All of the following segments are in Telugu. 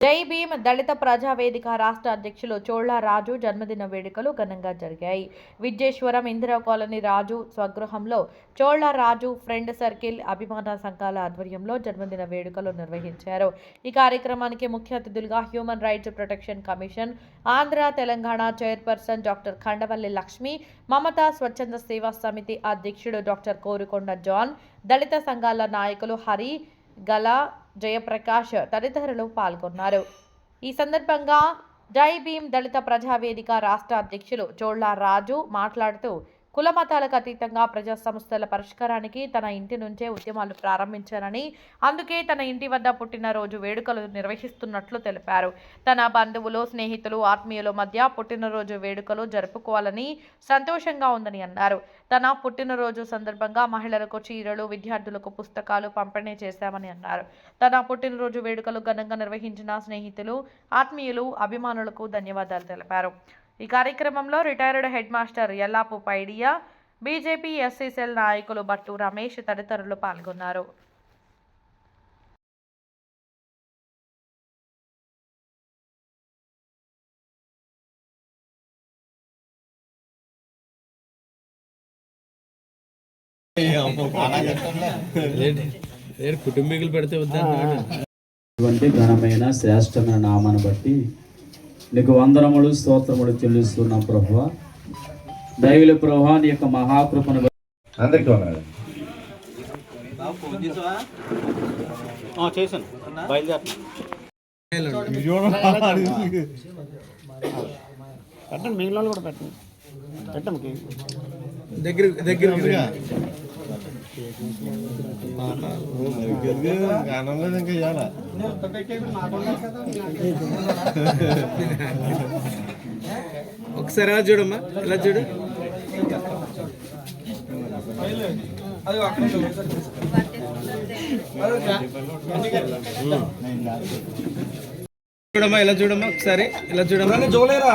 జై భీమ్ దళిత ప్రజావేదిక రాష్ట్ర అధ్యక్షులు చోళ్ళ రాజు జన్మదిన వేడుకలు ఘనంగా జరిగాయి. విద్యేశ్వరం ఇందిరా కాలనీ రాజు స్వగృహంలో చోళ్ళ రాజు ఫ్రెండ్ సర్కిల్ అభిమాన సంఘాల ఆధ్వర్యంలో జన్మదిన వేడుకలు నిర్వహించారు. ఈ కార్యక్రమానికి ముఖ్య అతిథులుగా human rights protection commission Andhra Telangana chairperson doctor Khandavalli Lakshmi Mamata స్వచ్ఛంద సేవా సమితి అధ్యక్షుడు డాక్టర్ కోరుకొండ జాన్ దళిత సంఘాల నాయకులు హరి గల జయప్రకాష్ తదితరులు పాల్గొన్నారు. ఈ సందర్భంగా జై భీమ్ దళిత ప్రజావేదిక రాష్ట్ర అధ్యక్షులు చోళ్ళ రాజు మాట్లాడుతూ కుల మతాలకు అతీతంగా ప్రజా సమస్యల పరిష్కారానికి తన ఇంటి నుంచే ఉద్యమాలు ప్రారంభించారని అందుకే తన ఇంటి వద్ద పుట్టినరోజు వేడుకలు నిర్వహిస్తున్నట్లు తెలిపారు. తన బంధువులు స్నేహితులు ఆత్మీయుల మధ్య పుట్టినరోజు వేడుకలు జరుపుకోవాలని సంతోషంగా ఉందని అన్నారు. తన పుట్టినరోజు సందర్భంగా మహిళలకు చీరలు విద్యార్థులకు పుస్తకాలు పంపిణీ చేశామని అన్నారు. తన పుట్టినరోజు వేడుకలు ఘనంగా నిర్వహించిన స్నేహితులు ఆత్మీయులు అభిమానులకు ధన్యవాదాలు తెలిపారు. ఈ కార్యక్రమంలో retired head master Yellapu Paidiah BJP SC cell నాయకులు భట్టు రమేష్ తదితరులు పాల్గొన్నారు. కుటుంబీకులు పెడితే ఘనమైన శ్రేష్టమైన నామాన్ని బట్టి నీకు వందనములు స్తోత్రములు చెల్లిస్తున్న ప్రభు దైవుల ప్రభా నీ యొక్క మహాకృపను అందరికీ వందనాలు. చేశాను. మిగిలిన కూడా పెట్టండి. పెట్టండి. దగ్గర దగ్గర ఆనందం ఇంకా ఒకసారి ఎలా చూడమ్మా? ఎలా చూడు? చూడమ్మా ఇలా చూడమ్మా ఒకసారి? ఇలా చూడమ్మా? చూడలేరా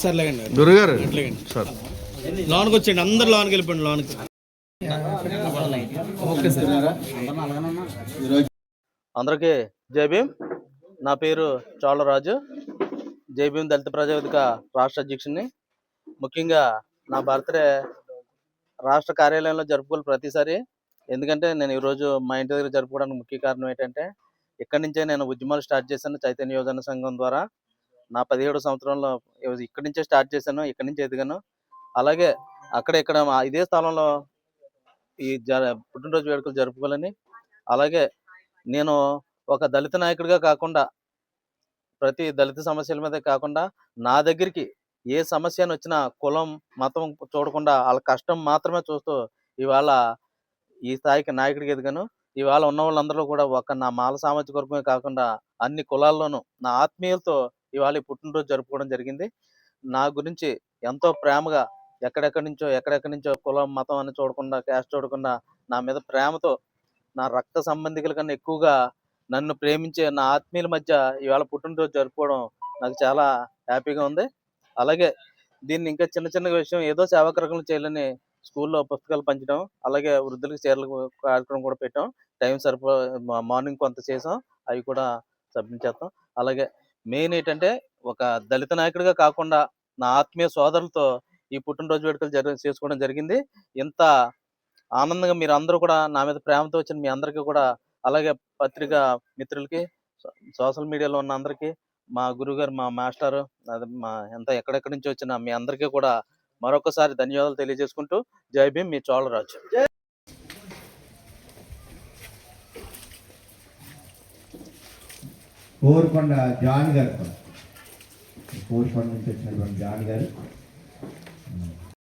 ఒకసారి లేకండి గురుగారు లేకండి లోనికి వచ్చేయండి అందరు లోనికి. వెళ్ళిపోండి లోనికి సార్. అందరికీ జై భీమ్. నా పేరు చోళరాజు. జై భీమ్ దళిత ప్రజావేదిక రాష్ట్ర అధ్యక్షుడిని ముఖ్యంగా నా బర్త్డే రాష్ట్ర కార్యాలయంలో జరుపుకోవాలి ప్రతిసారి. ఎందుకంటే నేను ఈరోజు మా ఇంటి దగ్గర జరుపుకోవడానికి ముఖ్య కారణం ఏంటంటే ఇక్కడి నుంచే నేను ఉద్యమాలు స్టార్ట్ చేశాను చైతన్య యోజన సంఘం ద్వారా. నా పదిహేడు సంవత్సరంలో ఇక్కడి నుంచే స్టార్ట్ చేశాను ఇక్కడి నుంచి ఎదిగాను. అలాగే అక్కడ ఇక్కడ ఇదే స్థలంలో ఈ జ పుట్టినరోజు వేడుకలు జరుపుకోవాలని అలాగే నేను ఒక దళిత నాయకుడిగా కాకుండా ప్రతి దళిత సమస్యల మీద కాకుండా నా దగ్గరికి ఏ సమస్య వచ్చినా కులం మతం చూడకుండా వాళ్ళ కష్టం మాత్రమే చూస్తూ ఇవాళ ఈ స్థాయికి నాయకుడికి ఎదిగాను. ఇవాళ ఉన్న వాళ్ళందరూ కూడా ఒక నా మాల సామాజిక వర్గమే కాకుండా అన్ని కులాల్లోనూ నా ఆత్మీయులతో ఇవాళ ఈ పుట్టినరోజు జరుపుకోవడం జరిగింది. నా గురించి ఎంతో ప్రేమగా ఎక్కడెక్కడి నుంచో ఎక్కడెక్కడి నుంచో కులం మతం అని చూడకుండా క్యాస్ట్ చూడకుండా నా మీద ప్రేమతో నా రక్త సంబంధికుల కన్నా ఎక్కువగా నన్ను ప్రేమించే నా ఆత్మీయుల మధ్య ఇవాళ పుట్టినరోజు జరుపుకోవడం నాకు చాలా హ్యాపీగా ఉంది. అలాగే దీన్ని ఇంకా చిన్న చిన్న విషయం ఏదో సేవాకరకం చేయాలని స్కూల్లో పుస్తకాలు పంచడం అలాగే వృద్ధులకు చీరల కార్యక్రమం కూడా పెట్టాం. టైం సరిపో మార్నింగ్ కొంత చేసాం. అవి కూడా సబ్మిట్ చేస్తాం. అలాగే మెయిన్ ఏంటంటే ఒక దళిత నాయకుడిగా కాకుండా నా ఆత్మీయ సోదరులతో ఈ పుట్టినరోజు వేడుకలు జరి చేసుకోవడం జరిగింది. ఇంత ఆనందంగా మీరు అందరూ కూడా నా మీద ప్రేమతో వచ్చిన మీ అందరికీ కూడా అలాగే పత్రిక మిత్రులకి సోషల్ మీడియాలో ఉన్న అందరికీ మా గురుగారు మా మాస్టర్ అది మా ఎంత ఎక్కడెక్కడి నుంచి వచ్చిన మీ అందరికీ కూడా మరొకసారి ధన్యవాదాలు తెలియజేసుకుంటూ జై భీమ్ మీ చోళరాజు. కోరుకొండ జాన్ గారు. కోరుకొండ నుంచి వచ్చినటువంటి జాన్ గారు.